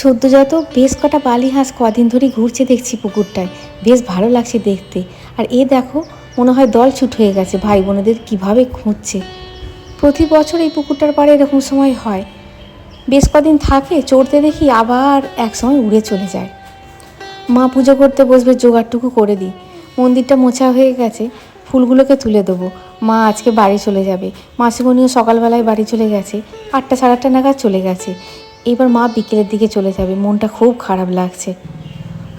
সদ্যজাত বেশ কটা বালি হাঁস কদিন ধরে ঘুরছে দেখছি পুকুরটায়। বেশ ভালো লাগছে দেখতে। আর এ দেখো, মনে হয় দল ছুট হয়ে গেছে। ভাই বোনেদের কীভাবে খুঁজছে। প্রতি বছর এই পুকুরটার পাড়ে এরকম সময় হয়। বেশ কদিন থাকে, চড়তে দেখি আবার এক সময় উড়ে চলে যায়। মা পুজো করতে বসবে, জোগাড়টুকু করে দিই। মন্দিরটা মোছা হয়ে গেছে, ফুলগুলোকে তুলে দেবো। মা আজকে বাড়ি চলে যাবে। মাসিমণিও সকালবেলায় বাড়ি চলে গেছে। আটটা সাড়ে আটটা নাগাদ চলে গেছে। এবার মা বিকেলের দিকে চলে যাবে, মনটা খুব খারাপ লাগছে।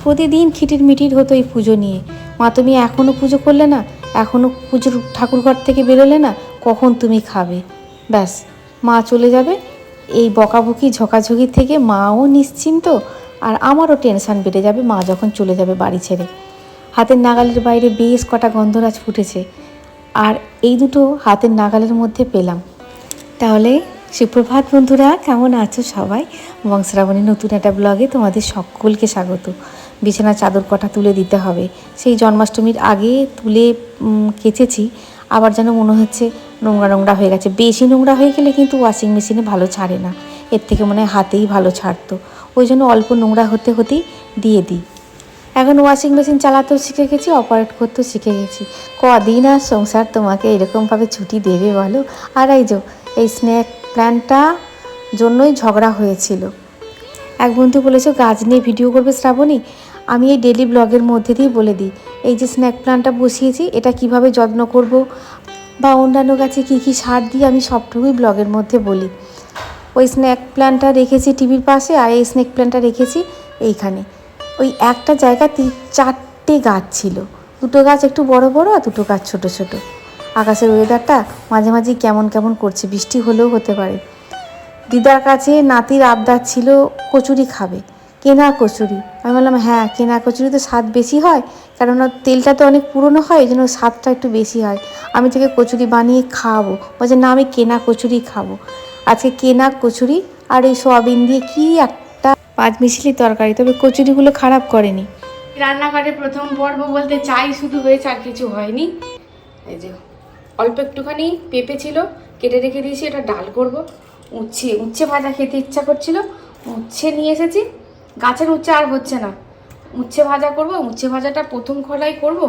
প্রতিদিন খিটির মিটির হতো এই পুজো নিয়ে। মা, তুমি এখনও পুজো করলে না? এখনও পুজোর ঠাকুরঘর থেকে বেরোলে না? কখন তুমি খাবে? ব্যাস, মা চলে যাবে। এই বকাবকি ঝকাঝকি থেকে মাও নিশ্চিন্ত আর আমারও টেনশান বেড়ে যাবে, মা যখন চলে যাবে বাড়ি ছেড়ে। হাতের নাগালের বাইরে বেশ কটা গন্ধরাজ ফুটেছে। আর এই দুটো হাতের নাগালের মধ্যে পেলাম। তাহলে সুপ্রভাত বন্ধুরা, কেমন আছো সবাই? বংশরাবণী নতুন একটা ব্লগে তোমাদের সকলকে স্বাগত। বিছানা চাদর কটা তুলে দিতে হবে। সেই জন্মাষ্টমীর আগে তুলে কেচেছি। আবার যেন মনে হচ্ছে নোংরা নোংরা হয়ে গেছে। বেশি নোংরা হয়ে গেলে কিন্তু ওয়াশিং মেশিনে ভালো ছাড়ে না। এর থেকে মনে হয় হাতেই ভালো ছাড়তো। ওই জন্য অল্প নোংরা হতে হতেই দিয়ে দিই। এখন ওয়াশিং মেশিন চালাতেও শিখে গেছি অপারেট করতেও শিখে গেছি। কদিন আর সংসার তোমাকে এরকমভাবে ছুটি দেবে বলো? আর এই যে, এই স্ন্যাক প্ল্যানটা জন্যই ঝগড়া হয়েছিল। এক বন্ধু বলেছে, গাছ নিয়ে ভিডিও করবে শ্রাবণী, আমি এই ডেলি ব্লগের মধ্যে দিয়ে বলে দিই, এই যে স্ন্যাক প্ল্যানটা বসিয়েছি, এটা কীভাবে যত্ন করব বা অন্যান্য গাছে কী কী সার দিই, আমি সবটুকুই ব্লগের মধ্যে বলি। ওই স্ন্যাক প্ল্যানটা রেখেছি টিভির পাশে, আর এই স্নেক প্ল্যানটা রেখেছি এইখানে। ওই একটা জায়গাতে চারটে গাছ ছিল, দুটো গাছ একটু বড় বড় আর দুটো গাছ ছোট ছোট। আকাশের ওয়েদারটা মাঝে মাঝে কেমন কেমন করছে, বৃষ্টি হলেও হতে পারে। দিদার কাছে নাতির আবদার ছিল কচুরি খাবে, কেনা কচুরি। আমি বললাম হ্যাঁ কেনা কচুরি তো স্বাদ বেশি হয়, কেননা তেলটা তো অনেক পুরনো হয় জন্য স্বাদটা একটু বেশি হয়। আমি তোকে কচুরি বানিয়ে খাওয়াবো। বলছে, না, আমি কেনা কচুরি খাব। আজকে কেনা কচুরি আর এই সোয়াবিন দিয়ে কি একটা পাঁচ মিশলি তরকারি, তবে কচুরিগুলো খারাপ করেনি। রান্নাঘরে প্রথম পর্ব বলতে চাই শুধু হয়েছে আর কিছু হয়নি। এই যে। অল্প একটুখানি পেঁপে ছিল, কেটে রেখে দিয়েছি, এটা ডাল করব। উচ্ছে উচ্ছে ভাজা খেতে ইচ্ছা করছিল, উচ্ছে নিয়ে এসেছি। গাছের উচ্ছে আর হচ্ছে না। উচ্ছে ভাজা করব, উচ্ছে ভাজাটা প্রথম খোলাই করব?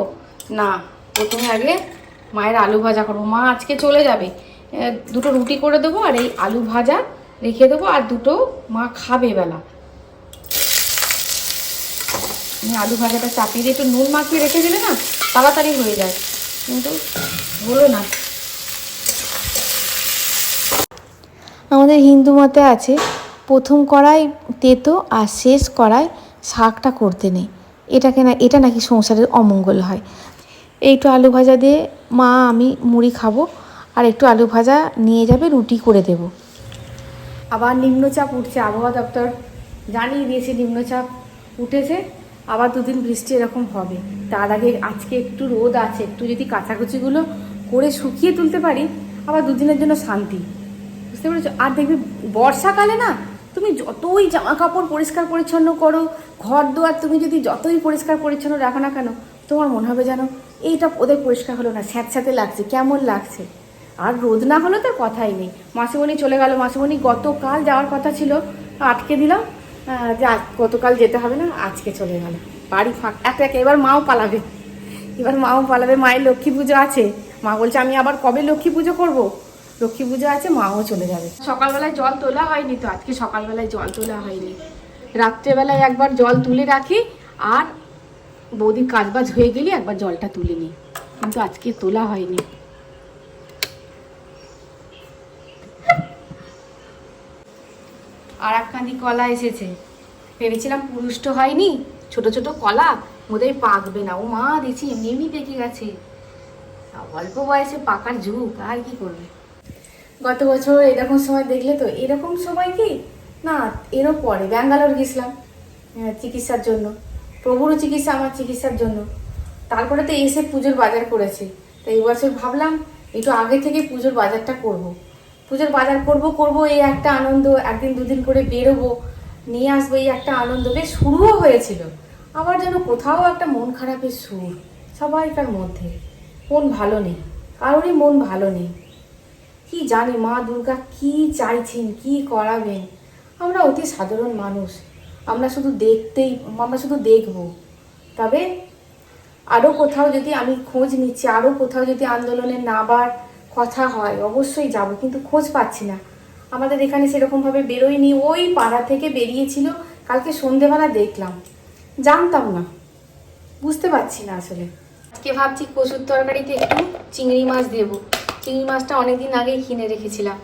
না, প্রথমে আগে মায়ের আলু ভাজা করব। মা আজকে চলে যাবে। দুটো রুটি করে দেবো আর এই আলু ভাজা রেখে দেবো আর দুটো মা খাবে বেলা। আলু ভাজাটা চাপিয়ে দিয়ে একটু নুন মাখিয়ে রেখে দিলে না, তাড়াতাড়ি হয়ে যায়। কিন্তু হলো না। আমাদের হিন্দু মতে আছে, প্রথম কড়াই তেতো আর শেষ কড়াই শাকটা করতে নেই। এটাকে না এটা নাকি সংসারের অমঙ্গল হয়। এইটু আলু ভাজা দিয়ে মা, আমি মুড়ি খাব আর একটু আলু ভাজা নিয়ে যাবে, রুটি করে দেবো। আবার নিম্নচাপ উঠছে, আবহাওয়া দপ্তর জানিয়ে দিয়েছে নিম্নচাপ উঠেছে। আবার দুদিন বৃষ্টি এরকম হবে। তার আগে আজকে একটু রোদ আছে, একটু যদি কাচাকুচিগুলো করে শুকিয়ে তুলতে পারি, আবার দুদিনের জন্য শান্তি। বুঝতে পেরেছ? আর দেখবে বর্ষাকালে না, তুমি যতই জামা কাপড় পরিষ্কার পরিচ্ছন্ন করো ঘর দুয়ার তুমি যদি যতই পরিষ্কার পরিচ্ছন্ন রাখো না কেন, তোমার মনে হবে যেন এইটা ওদের পরিষ্কার হলো না, স্যাঁতস্যাঁতে লাগছে, কেমন লাগছে। আর রোদ না হলে তো কথাই নেই। মাসিমণি চলে গেল, মাসিমণি গতকাল যাওয়ার কথা ছিল, আটকে দিলাম যে গতকাল যেতে হবে না, আজকে চলে গেল। বাড়ি ফাঁক। একে একে, এবার মাও পালাবে। এবার মাও পালাবে, মায়ের লক্ষ্মী পুজো আছে। মা বলছে, আমি আবার কবে লক্ষ্মী পুজো করব? লক্ষ্মী পুজো আছে, মাও চলে যাবে। সকালবেলায় জল তোলা হয়নি তো, আজকে সকালবেলায় জল তোলা হয়নি। রাত্রেবেলায় একবার জল তুলে রাখি, আর বৌদির কাজবাজ হয়ে গেলে একবার জলটা তুলে নিই। কিন্তু আজকে তোলা হয়নি। আর একখানি কলা এসেছে। ভেবেছিলাম পুরুষ্ট হয়নি, ছোট ছোট কলা বোধহয় পাকবে না। ও মা, দেখছি এমনি এমনি পেকে গেছে। অল্প বয়সে পাকার যুগ, আর কি করবে? গত বছর এরকম সময় দেখলে তো, এরকম সময় কি? না, এরও পরে, ব্যাঙ্গালোর গেছিলাম চিকিৎসার জন্য। প্রভুরও চিকিৎসা, আমার চিকিৎসার জন্য। তারপরে তো এসে পুজোর বাজার করেছি। তো এই বছর ভাবলাম, একটু আগে থেকে পুজোর বাজারটা করব। পুজোর বাজার করব করব, এই একটা আনন্দ, একদিন দুদিন করে বেরোবো, নিয়ে আসব, এই একটা আনন্দ। বেশ শুরুও হয়েছিল। আবার যেন কোথাও একটা মন খারাপের সুর, সবাইকার মধ্যে। মন ভালো নেই, কারোরই মন ভালো নেই। কি জানি মা দুর্গা কি চাইছেন, কি করাবেন? আমরা অতি সাধারণ মানুষ, আমরা শুধু দেখতেই, আমরা শুধু দেখব। তবে আরও কোথাও যদি আমি খোঁজ নিচ্ছি আরও কোথাও যদি আন্দোলনে নাবার কথা হয়, অবশ্যই যাব, কিন্তু খোঁজ পাচ্ছি না। আমাদের এখানে সেরকমভাবে বেরোয়নি, ওই পাড়া থেকে বেরিয়েছিল, কালকে সন্ধেবেলা দেখলাম। জানতাম না, বুঝতে পারছি না আসলে। আজকে ভাবছি কচুর তরকারিতে একটু চিংড়ি মাছ দেবো। চিংড়ি মাছটা অনেকদিন আগেই কিনে রেখেছিলাম।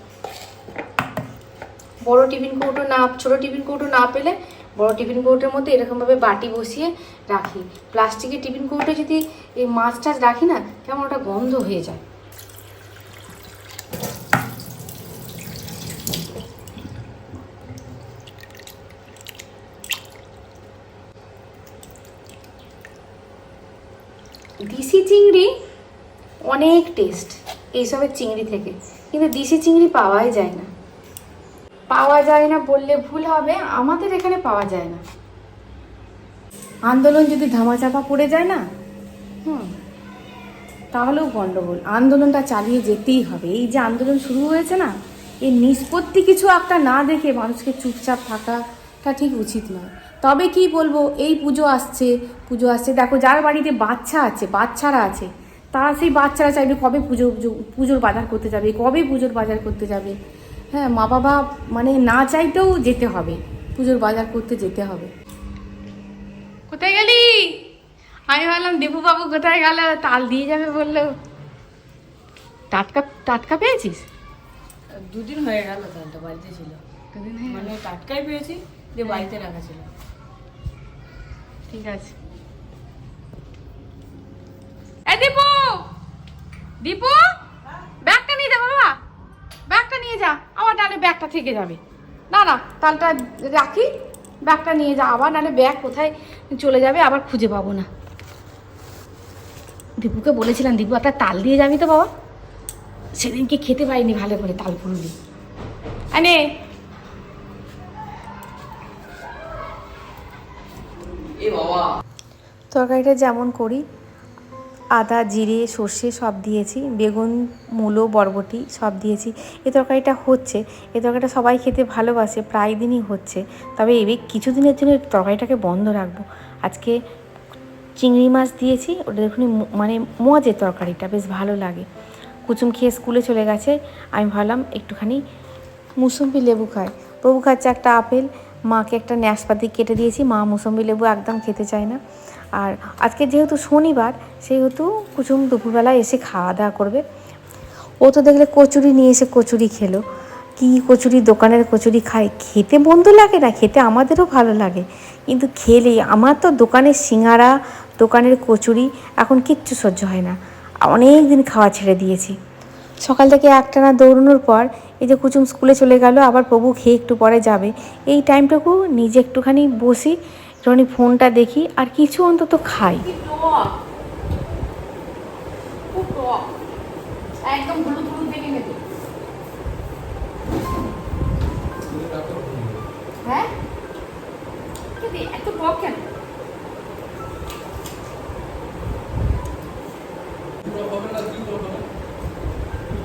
বড় টিফিন কৌটো না, ছোট টিফিন কৌটো না পেলে বড় টিফিন কৌটোর মধ্যে এরকমভাবে বাটি বসিয়ে রাখি। প্লাস্টিকের টিফিন কৌটো যদি এই মাছ টাছ রাখি না, কেমন ওটা গন্ধ হয়ে যায়। দিশি চিংড়ি অনেক টেস্ট এইসবের চিংড়ি থেকে। কিন্তু দিশি চিংড়ি পাওয়াই যায় না। পাওয়া যায় না বললে ভুল হবে, আমাদের এখানে পাওয়া যায় না। আন্দোলন যদি ধামাচাপা পড়ে যায় না, হুম, তাহলেও গণ্ডগোল আন্দোলনটা চালিয়ে যেতেই হবে। এই যে আন্দোলন শুরু হয়েছে না এই নিষ্পত্তি কিছু একটা না দেখে মানুষকে চুপচাপ থাকাটা ঠিক উচিত নয়। তবে কি বলব এই পুজো আসছে পুজো আসছে। দেখো যার বাড়িতে বাচ্চা আছে বাচ্চারা আছে তারা সেই বাচ্চারা চাইবে কবে পুজো পুজো- পুজোর বাজার করতে যাবে কবে পুজোর বাজার করতে যাবে। হ্যাঁ মা বাবা মানে না চাইতেও যেতে হবে পুজোর বাজার করতে যেতে হবে। কোথায় গেলি? আমি ভাবলাম দেবু বাবু কোথায় গেল? তাল দিয়ে যাবে বলল। টাটকা টাটকা পেয়েছিস? দুদিন হয়ে গেল তালটা বাড়িতে ছিল। মানে টাটকাই পেয়েছি যে বাড়িতে রাখা ছিল। ঠিক আছে। এ, দীপু! দীপু! ব্যাগটা নিয়ে যা, বাবা। ব্যাগটা নিয়ে যা। আমার নাহলে ব্যাগটা থেকে যাবে। না না, তালটা রাখি। ব্যাগটা নিয়ে যা আবার, নাহলে ব্যাগ কোথায় চলে যাবে আবার খুঁজে পাবো না। দীপুকে বলেছিলাম, দীপু, একটা তাল দিয়ে যাবি তো, বাবা? সেদিনকে খেতে পাইনি ভালো করে, তাল ফুললি আনে। তরকারিটা যেমন করি, আদা, জিরে, সর্ষে সব দিয়েছি, বেগুন, মূলো, বরবটি সব দিয়েছি। এই তরকারিটা হচ্ছে এই তরকারিটা সবাই খেতে ভালোবাসে, প্রায় দিনই হচ্ছে। তবে এবার কিছুদিনের জন্য এই তরকারিটাকে বন্ধ রাখব। আজকে চিংড়ি মাছ দিয়েছি, ওটা দেখুন মানে মজের তরকারিটা, বেশ ভালো লাগে। কুচুম খেয়ে স্কুলে চলে গেছে, আমি ভাবলাম একটুখানি মুসম্বি লেবু খায় প্রভু খাচ্ছে একটা আপেল, মাকে একটা ন্যাসপাতি কেটে দিয়েছি, মা মুসম্বি লেবু একদম খেতে চায় না। আর আজকে যেহেতু শনিবার, সেহেতু কুচুম দুপুরবেলা এসে খাওয়া দাওয়া করবে। ও তো দেখলে কচুরি নিয়ে এসে কচুরি খেলো। কি কচুরি, দোকানের কচুরি খায়? খেতে বন্ধু লাগে না, খেতে আমাদেরও ভালো লাগে। কিন্তু খেলেই আমার তো দোকানের সিঙ্গারা, দোকানের কচুরি এখন কিচ্ছু সহ্য হয় না। অনেক দিন খাওয়া ছেড়ে দিয়েছি। সকাল থেকে একটানা দৌড়ানোর পর এই যে কুচুম স্কুলে চলে গেল, আবার প্রভু খেয়ে একটু পরে যাবে। এই টাইমটুকু নিজে একটুখানি বসি একটুখানি ফোনটা দেখি আর কিছু অন্তত খাই। একদম হলুদ হলুদ দেখে নেবে। হ্যাঁ? এত টক কেন?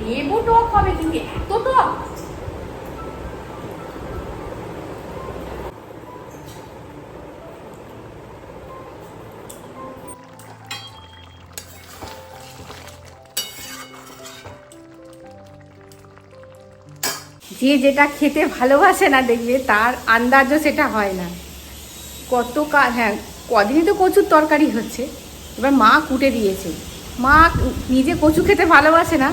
লেবু টক হবে কিন্তু এত টক? যে যেটা খেতে ভালোবাসে না দেখবে, তার আন্দাজও সেটা হয় না। কত হ্যাঁ কদিনই তো কচুর তরকারি হচ্ছে। এবার মা কুটে দিয়েছে। মা নিজে কচু খেতে ভালোবাসে না,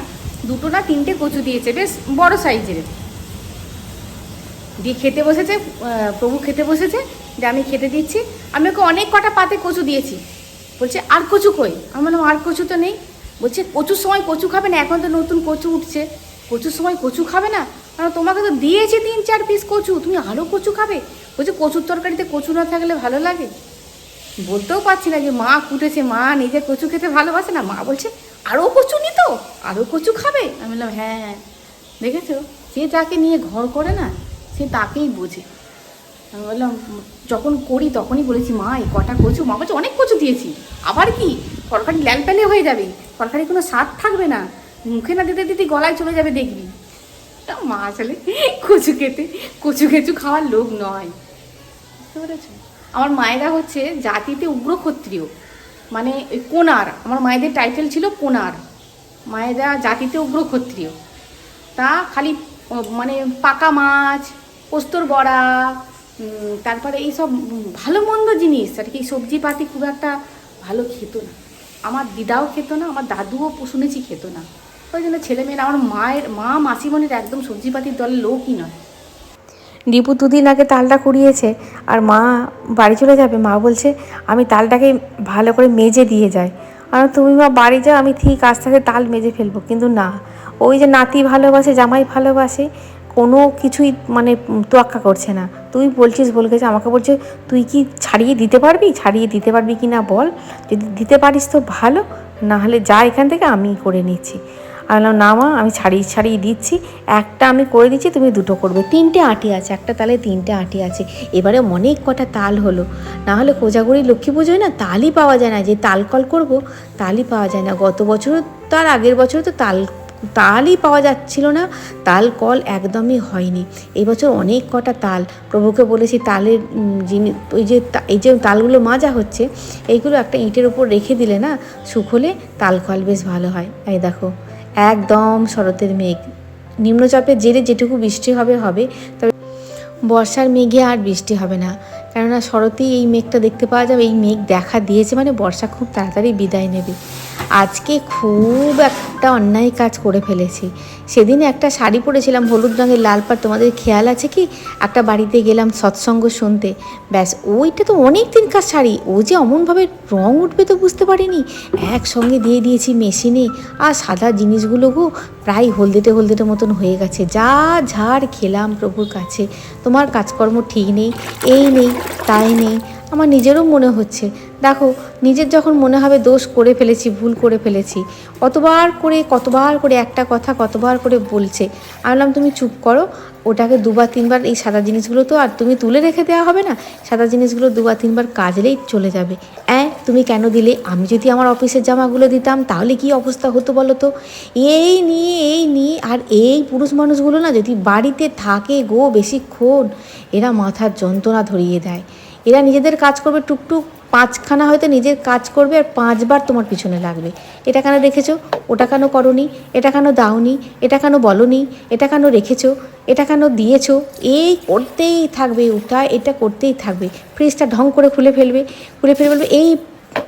দুটো না তিনটে কচু দিয়েছে, বেশ বড় সাইজের। দিয়ে খেতে বসেছে প্রভু খেতে বসেছে, যে আমি খেতে দিচ্ছি। আমি ওকে অনেক কটা পাতে কচু দিয়েছি। বলছে, আর কচু কই? আমি বললাম, আর কচু তো নেই। বলছে, কচুর সময় কচু খাবে না, এখন তো নতুন কচু উঠছে। কচুর সময় কচু খাবে না? কারণ তোমাকে তো দিয়েছি তিন, চার পিস কচু। তুমি আরও কচু খাবে? বলছে, কচুর তরকারিতে কচু না থাকলে ভালো লাগে? বলতেও পারছি না যে মা কুটেছে, মা নিজে কচু খেতে ভালোবাসে না। মা বলছে আরও কচু নিত? আরও কচু খাবে? আমি বললাম হ্যাঁ হ্যাঁ দেখেছ? যে যাকে নিয়ে ঘর করে না, সে তাকেই বোঝে। আমি বললাম, যখন করি তখনই বলেছি, মা, এই কটা কচু, মা বলছে, অনেক কচু দিয়েছি। আবার কি? তরকারি ল্যালপ্যালে হয়ে যাবে। তরকারি কোনো স্বাদ থাকবে না। মুখে না দিতে দিতে গলায় চলে যাবে দেখবি। মা আসলে কচু খেতে, কচু খেচু খাওয়ার লোক নয়। বুঝতে আমার মায়েরা হচ্ছে জাতিতে উগ্র ক্ষত্রিয়। মানে কোনার, আমার মায়েদের টাইটেল ছিল কোনার। মায়েরা জাতিতে উগ্র ক্ষত্রিয়। তা খালি মানে পাকা মাছ, পোস্তর বড়া তারপরে এইসব ভালো মন্দ জিনিস, আর কি সবজি পাতি খুব একটা ভালো খেত না। আমার দিদাও খেত না, আমার দাদুও শুনেছি খেত না। ওই জন্য ছেলেমেয়েরা, আমার মায়ের, মা মাসিমণির একদম সবজিপাতির দলের লোকই নয়। দীপু দুদিন আগে তালটা কুড়িয়েছে আর মা বাড়ি চলে যাবে, মা বলছে, আমি তালটাকে ভালো করে মেজে দিয়ে যাই। আর তুমি মা বাড়ি যাও, আমি ঠিক আস্তে আস্তে তাল মেজে ফেলব। কিন্তু না, ওই যে নাতি ভালোবাসে, জামাই ভালোবাসে, কোনো কিছুই মানে তোয়াক্কা করছে না। তুই বলছিস বলে গেছে, আমাকে বলছে, তুই কি ছাড়িয়ে দিতে পারবি? ছাড়িয়ে দিতে পারবি কি না বল? যদি দিতে পারিস তো ভালো না হলে যা এখান থেকে আমি করে নিচ্ছি। আমি বললাম না মা আমি ছাড়িয়ে ছাড়িয়ে দিচ্ছি। একটা আমি করে দিচ্ছি, তুমি দুটো করবে। তিনটে আটি আছে, একটা তালে তিনটে আটি আছে। এবারে অনেক কটা তাল হলো। না হলে কোজাগরি লক্ষ্মী পুজোয় না তালই পাওয়া যায় না। যে তাল কল করব, তালই পাওয়া যায় না। গত বছর তার আগের বছর তো তাল, তালই পাওয়া যাচ্ছিল না। তাল কল একদমই হয়নি। এই বছর অনেক কটা তাল। প্রভুকে বলেছি তালের জিনিস ওই যে এই যে তালগুলো মাজা হচ্ছে, এইগুলো একটা ইঁটের উপর রেখে দিলে না, শুকোলে তাল কল বেশ ভালো হয়। এই দেখো একদম শরতের মেঘ। নিম্নচাপের জেরে যেটুকু বৃষ্টি হবে হবে, তবে বর্ষার মেঘে আর বৃষ্টি হবে না। কেননা শরতেই এই মেঘটা দেখতে পাওয়া যাবে, এই মেঘ দেখা দিয়েছে মানে বর্ষা খুব তাড়াতাড়ি বিদায় নেবে। আজকে খুব একটা অন্যায় কাজ করে ফেলেছি। সেদিন একটা শাড়ি পরেছিলাম, হলুদ রঙের লাল পাড়, তোমাদের খেয়াল আছে কি? একটা বাড়িতে গেলাম সৎসঙ্গ শুনতে। ব্যাস, ওইটা তো অনেক দিনকার শাড়ি, ও যে অমনভাবে রং উঠবে তো বুঝতে পারিনি। একসঙ্গে দিয়ে দিয়েছি মেশিনে, আর সাদা জিনিসগুলো গো প্রায় হলদেটে হলদেটে মতন হয়ে গেছে। যা ঝাড় খেলাম প্রভুর কাছে। তোমার কাজকর্ম ঠিক নেই, এই নেই, তাই নেই। আমার নিজেরও মনে হচ্ছে। দেখো, নিজের যখন মনে হবে দোষ করে ফেলেছি, ভুল করে ফেলেছি, কতবার করে কতবার করে একটা কথা কতবার করে বলছে। আমি বললাম, তুমি চুপ করো, ওটাকে দুবার, তিনবার, এই সাদা জিনিসগুলো তো আর তুমি তুলে রেখে দেওয়া হবে না। সাদা জিনিসগুলো দুবার, তিনবার কাজলেই চলে যাবে। অ্যাঁ, তুমি কেন দিলে? আমি যদি আমার অফিসের জামাগুলো দিতাম, তাহলে কি অবস্থা হতো বলো তো? এই নিয়ে এই নিয়ে, আর এই পুরুষ মানুষগুলো না যদি বাড়িতে থাকে গো বেশিক্ষণ, এরা মাথার যন্ত্রণা ধরিয়ে দেয়। এরা নিজেদের কাজ করবে, টুকটুক পাঁচখানা হয়তো নিজের কাজ করবে আর পাঁচবার তোমার পিছনে লাগবে। এটা কেন রেখেছো ওটা কেন করনি? এটা কেন দাওনি? এটা কেন বলনি? এটা কেন রেখেছো? এটা কেন দিয়েছ? এই করতেই থাকবে ওটা এটা করতেই থাকবে। ফ্রিজটা ঢং করে খুলে ফেলবে, খুলে ফেলে বলবে, এই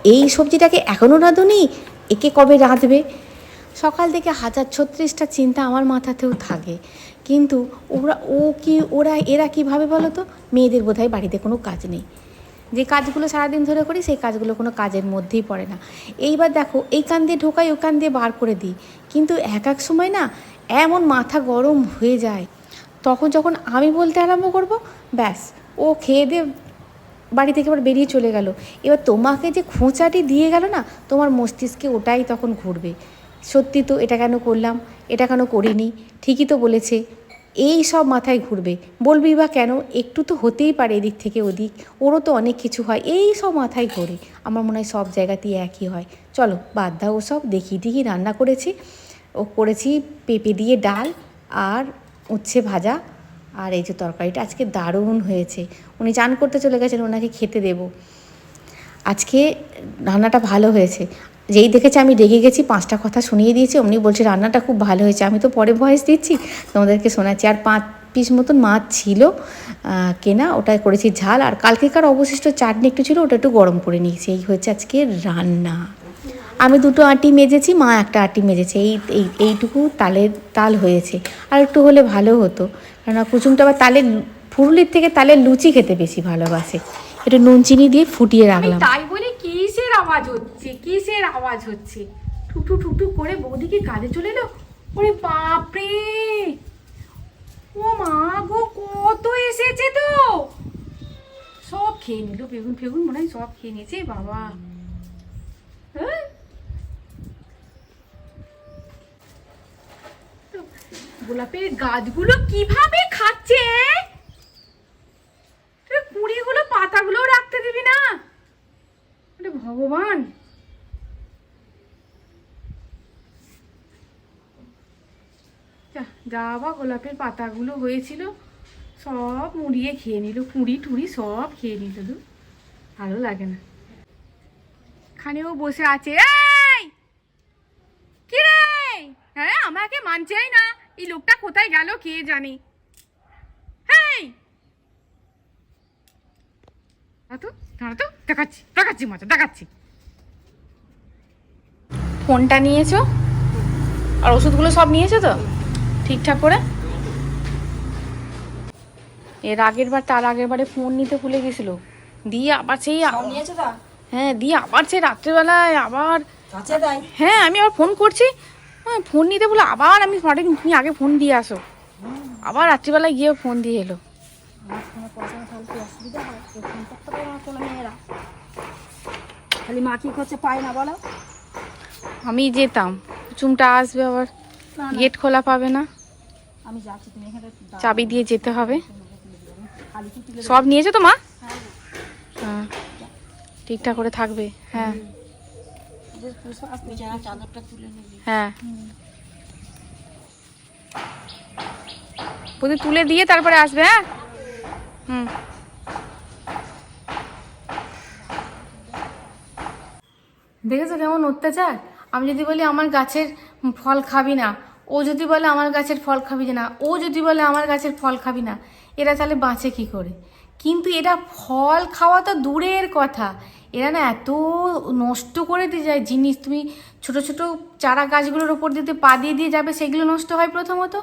এই সবজিটাকে এখনও রাঁধুনি একে কবে রাঁধবে? সকাল থেকে হাজার ছত্রিশটা চিন্তা আমার মাথাতেও থাকে। কিন্তু ওরা, ও কি, ওরা, এরা কীভাবে বলো তো? মেয়েদের বোধহয় বাড়িতে কোনো কাজ নেই। যে কাজগুলো সারাদিন ধরে করি, সেই কাজগুলো কোনো কাজের মধ্যেই পড়ে না। এইবার দেখো, এই কান দিয়ে ঢোকাই, ও কান দিয়ে বার করে দিই। কিন্তু এক এক সময় না, এমন মাথা গরম হয়ে যায়। তখন যখন আমি বলতে আরম্ভ করব, ব্যাস, ও খেয়ে দিয়ে বাড়ি থেকে এবার বেরিয়ে চলে গেল। এবার তোমাকে যে খোঁচাটি দিয়ে গেল না, তোমার মস্তিষ্কে ওটাই তখন ঘুরবে। সত্যি তো এটা কেন করলাম? এটা কেন করিনি? ঠিকই তো বলেছে। এই সব মাথায় ঘুরবে। বলবি বা কেন? একটু তো হতেই পারে এদিক থেকে ওদিক। ওরও তো অনেক কিছু হয়। এই সব মাথায় ঘোরে। আমার মনে হয় সব জায়গাতেই একই হয়। চলো, বাদ দাও সব দেখি দেখি, রান্না করেছি। ও করেছি পেঁপে দিয়ে ডাল আর উচ্ছে ভাজা। আর এই যে তরকারিটা আজকে দারুণ হয়েছে। উনি চান করতে চলে গেছেন, ওনাকে খেতে দেবো। আজকে রান্নাটা ভালো হয়েছে। যেই দেখেছে আমি রেগে গেছি, পাঁচটা কথা শুনিয়ে দিয়েছি, অমনি বলছে, রান্নাটা খুব ভালো হয়েছে, আমি তো পরে ভয়েস দিচ্ছি, তোমাদেরকে শোনাচ্ছি। আর পাঁচ পিস মতন মাছ ছিল কেনা ওটা করেছি ঝাল, আর কালকেকার অবশিষ্ট চাটনি একটু ছিল, ওটা একটু গরম করে নিয়েছি, এই হচ্ছে আজকে রান্না। আমি দুটো আটি মেজেছি, মা একটা আটি মেজেছে, এই এই, এইটুকু তালের, তাল হয়েছে, আর একটু হলে ভালো হতো, কেননা কুচুমটা আবার তালের, ফুরুলির থেকে তালের লুচি খেতে বেশি ভালোবাসে। একটু নুন চিনি দিয়ে ফুটিয়ে রাখলাম। তাই বলে কিসের আওয়াজ হচ্ছে? কিসের আওয়াজ হচ্ছে? ঠুকটু ঠুকটু করে বৌদিকে কাজে চলে এলো। ওরে বাপরে! ও মা গো কত এসেছে তো! সব খেয়ে নিল বেগুন ফেগুন মনে হয় সব খেয়ে নিয়েছে বাবা। হ্যাঁ? গোলাপের গাছগুলো কীভাবে খাচ্ছে এ? তুই কুড়িগুলো পাতাগুলো রাখতে দিবি না আরে ভগবান। যা বা গোলাপের পাতাগুলো হয়েছিল, সব মুড়িয়ে খেয়ে নিল কুড়ি টুড়ি সব খেয়ে নিল দু ভালো লাগে না। খানেও বসে আছে, এই! কি রে হ্যাঁ আমাকে মানছেই না। এই লোকটা কোথায় গেল কে জানে হেই দাঁড়া তো দাঁড়া তো দেখাচ্ছি দেখাচ্ছি মজা দেখাচ্ছি। ফোনটা নিয়েছো? আর ওষুধগুলো সব নিয়েছো তো? ঠিকঠাক করে? এর আগের বার তার আগের বারে ফোন নিতে ভুলে গেছিল। দিয়ে আবার সেই নিয়েছো হ্যাঁ দিয়ে আবার সেই রাত্রেবেলায় আবার হ্যাঁ আমি আবার ফোন করছি। হ্যাঁ ফোন নিতে বলে আবার আমি স্মার্টে তুমি আগে ফোন দিয়ে আসো। আবার রাত্রিবেলায় গিয়ে ফোন দিয়ে এলো। পয়সা তাহলে কি অসুবিধা হয়? কেউ ফোন করতে পারে না কোনো মেয়েরা। খালি মা কি করছে পায় না বলো? আমি যেতাম। চুমটা আসবে আবার। গেট খোলা পাবে না। আমি যাচ্ছি তুমি এখানে চাবি দিয়ে যেতে হবে। সব নিয়েছো তো মা? হ্যাঁ। হ্যাঁ। ঠিকঠাক করে থাকবে। হ্যাঁ। হ্যাঁ। প্রথমে তুলে দিয়ে তারপরে আসবে হ্যাঁ? দেখেছ কেমন অত্যাচার? আমি যদি বলি আমার গাছের ফল খাবি না, ও যদি বলে আমার গাছের ফল খাবি না, ও যদি বলে আমার গাছের ফল খাবি না, এরা তাহলে বাঁচে কি করে? কিন্তু এটা ফল খাওয়া তো দূরের কথা। এরা না এত নষ্ট করে দিয়ে যায় জিনিস। তুমি ছোট ছোট চারা গাছগুলোর ওপর দিতে পা দিয়ে দিয়ে যাবে, সেগুলো নষ্ট হয় প্রথমত।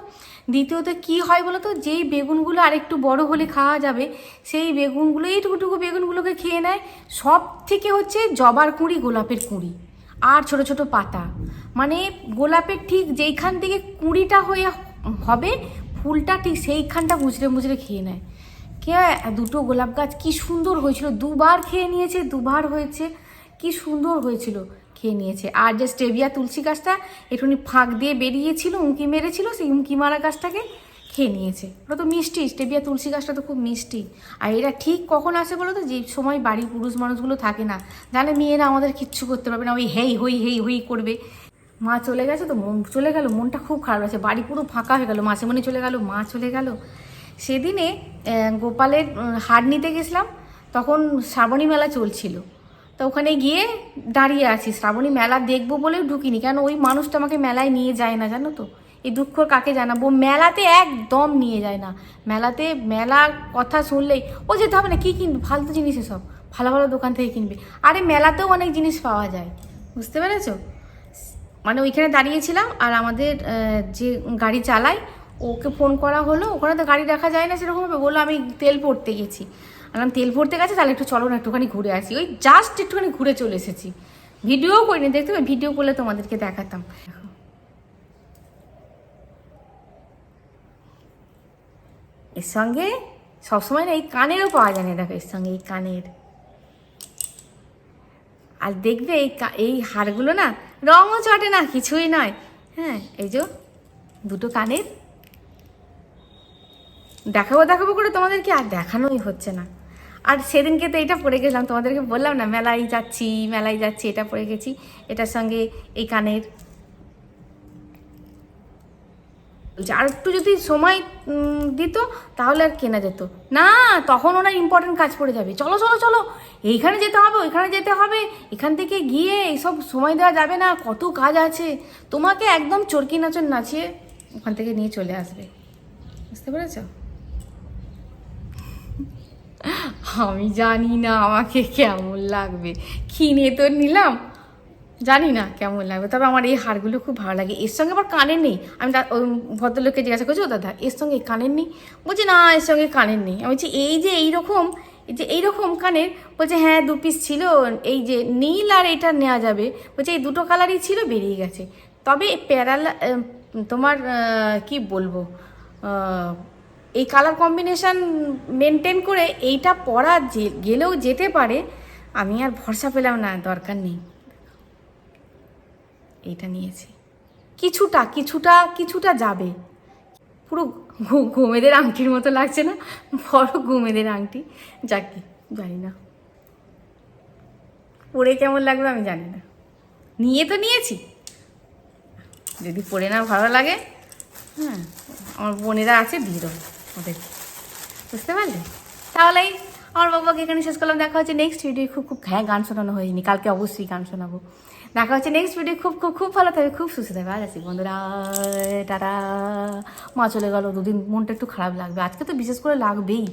দ্বিতীয়ত, কি হয় বলো তো যেই বেগুনগুলো আর একটু বড় হলে খাওয়া যাবে, সেই বেগুনগুলো, এইটুকুটুকু বেগুনগুলোকে খেয়ে নেয়। সব থেকে হচ্ছে জবার কুঁড়ি, গোলাপের কুঁড়ি আর ছোট ছোট পাতা। মানে গোলাপের ঠিক যেইখান থেকে কুঁড়িটা হয়ে হবে, ফুলটা ঠিক সেইখানটা মুচড়ে মুচড়ে খেয়ে নেয়। কে দুটো গোলাপ গাছ কি সুন্দর হয়েছিল? দুবার খেয়ে নিয়েছে, দুবার হয়েছে। কি সুন্দর হয়েছিল খেয়ে নিয়েছে। আর যে স্টেবিয়া তুলসী গাছটা একটুখানি ফাঁক দিয়ে বেরিয়েছিল, উঁকি মেরেছিল, সেই উঁকি মারা গাছটাকে খেয়ে নিয়েছে। ওটা তো মিষ্টি, স্টেবিয়া তুলসী গাছটা তো খুব মিষ্টি। আর এরা ঠিক কখন আসে বলো তো? যে সময় বাড়ির পুরুষ মানুষগুলো থাকে না। জানে মেয়েরা আমাদের কিচ্ছু করতে পারবে না। ওই হেই, হই হেই, হই করবে। মা চলে গেছে তো, মন চলে গেল, মনটা খুব খারাপ আছে বাড়ি পুরো ফাঁকা হয়ে গেল মাসে মনে চলে গেল, মা চলে গেল। সেদিনে গোপালের হার নিতে গেছিলাম, তখন শ্রাবণী মেলা চলছিল। তো ওখানে গিয়ে দাঁড়িয়ে আছি, শ্রাবণী মেলা দেখব বলেও ঢুকিনি, কেন ওই মানুষটা আমাকে মেলায় নিয়ে যায় না, জানো তো? এই দুঃখ কাকে জানাব? মেলাতে একদম নিয়ে যায় না। মেলাতে মেলার কথা শুনলেই, ও যেতে হবে না, কী কিনবে? ফালতু জিনিস এসব, ভালো ভালো দোকান থেকে কিনবে। আরে মেলাতেও অনেক জিনিস পাওয়া যায়, বুঝতে পেরেছ? মানে ওইখানে দাঁড়িয়েছিলাম আর আমাদের যে গাড়ি চালায় ওকে ফোন করা হলো, ওখানে তো গাড়ি দেখা যায় না সেরকমভাবে বলল আমি তেল পড়তে গেছি। আলাম তেল পড়তে গেছে? তাহলে একটু চলো না, একটুখানি ঘুরে আসি। ওই জাস্ট একটুখানি ঘুরে চলে এসেছি। ভিডিও করিনি, দেখতে পাবে ভিডিও করলে তোমাদেরকে দেখাতাম। এর সঙ্গে সবসময় না, এই কানেরও পাওয়া যায় না, দেখো, এর সঙ্গে এই কানের। আর দেখবে এই এই হারগুলো না, রঙও চটে না, কিছুই নয়। হ্যাঁ এই যে, দুটো কানের। দেখাবো দেখাবো করে তোমাদেরকে আর দেখানোই হচ্ছে না। আর সেদিনকে তো এটা পরে গেলাম, তোমাদেরকে বললাম না, মেলায় যাচ্ছি মেলায় যাচ্ছি, এটা পরে গেছি। এটার সঙ্গে এই কানের। আর একটু যদি সময় দিত, তাহলে আর কেনা যেত। না, তখন ওনার ইম্পর্টেন্ট কাজ পড়ে যাবে। চলো চলো চলো, এইখানে যেতে হবে, ওইখানে যেতে হবে, এখান থেকে গিয়ে এইসব সময় দেওয়া যাবে না, কত কাজ আছে। তোমাকে একদম চরকি নাচন নাচিয়ে ওখান থেকে নিয়ে চলে আসবে। বুঝতে পেরেছ? আমি জানি না আমাকে কেমন লাগবে। কিনে তো নিলাম। জানি না কেমন লাগবে, তবে আমার এই হারগুলো খুব ভালো লাগে। এর সঙ্গে আবার কানের নেই। আমি ভদ্রলোককে জিজ্ঞাসা করছি, ও দাদা, এর সঙ্গে কানের নেই? বলছে, না, এর সঙ্গে কানের নেই। আমি বলছি, এই যে এইরকম, এই যে এইরকম কানের? বলছে হ্যাঁ দু পিস ছিল, এই যে নীল আর এটা নেওয়া যাবে। বলছে, এই দুটো কালারই ছিল, বেরিয়ে গেছে। তবে প্যারালা তোমার কি বলব? এই কালার কম্বিনেশন মেনটেন করে এইটা পরা যে, গেলেও যেতে পারে, আমি আর ভরসা পেলাম না, দরকার নেই। এইটা নিয়েছি। কিছুটা কিছুটা কিছুটা যাবে। পুরো ঘুমেদের আংটির মতো লাগছে না? বড় ঘুমেদের আংটি। যাকে, জানি না। পরে কেমন লাগবে আমি জানি না। নিয়ে তো নিয়েছি। যদি পরে না ভালো লাগে হ্যাঁ আমার বোনেরা আছে, দিয়ে দেবো। ওদেরকে বুঝতে পারলে? তাহলেই আমার বাবাকে এখানে শেষ করলাম। দেখা হচ্ছে নেক্সট ভিডিও খুব খুব হ্যাঁ গান শোনানো হয়নি। কালকে অবশ্যই গান শোনাবো। দেখা হচ্ছে নেক্সট ভিডিও খুব খুব খুব ভালো থাকবে, খুব সুস্থ থাকবে। আর আছি, বন্ধুরা। টাটা। মা চলে গেল। দুদিন মনটা একটু খারাপ লাগবে। আজকে তো বিশেষ করে লাগবেই।